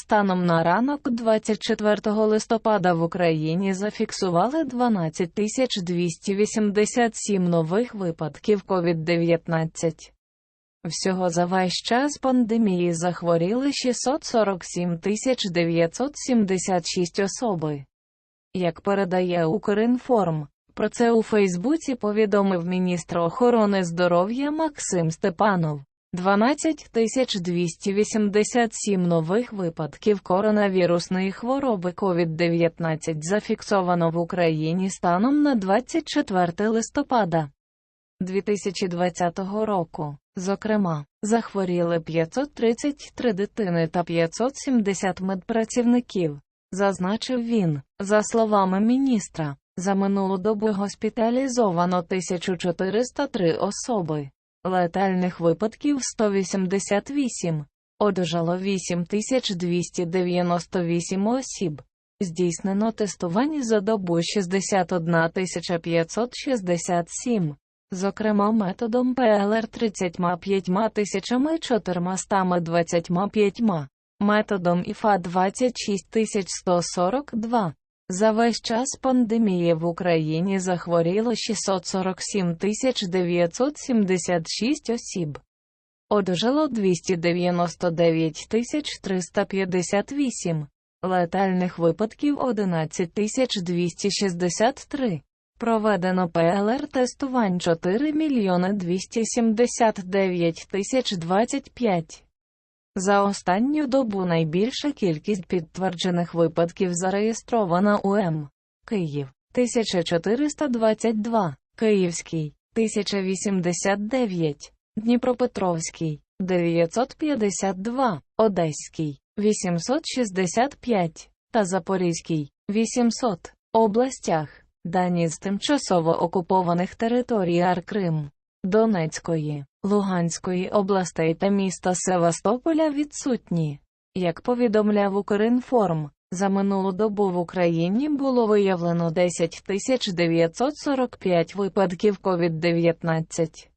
Станом на ранок 24 листопада в Україні зафіксували 12 287 нових випадків COVID-19. Всього за весь час пандемії захворіли 647 976 особи. Як передає Укрінформ, про це у Фейсбуці повідомив міністр охорони здоров'я Максим Степанов. 12 287 нових випадків коронавірусної хвороби COVID-19 зафіксовано в Україні станом на 24 листопада 2020 року. Зокрема, захворіли 533 дитини та 570 медпрацівників, зазначив він. За словами міністра, за минулу добу госпіталізовано 1403 особи. Летальних випадків 188, одужало 8298 осіб. Здійснено тестування за добу 61 567, зокрема методом ПЛР 35 425, методом ІФА 26142. За весь час пандемії в Україні захворіло 647 976 осіб. Одужало 299 358. Летальних випадків 11 263. Проведено ПЛР-тестувань 4 мільйони 279 тисяч 25. За останню добу найбільша кількість підтверджених випадків зареєстрована у М. Київ 1422, Київський 1089, Дніпропетровський 952, Одеський 865 та Запорізький 800 областях. Дані з тимчасово окупованих територій Аркрим, Донецької, Луганської областей та міста Севастополя відсутні. Як повідомляв Укрінформ, за минулу добу в Україні було виявлено 10 945 випадків COVID-19.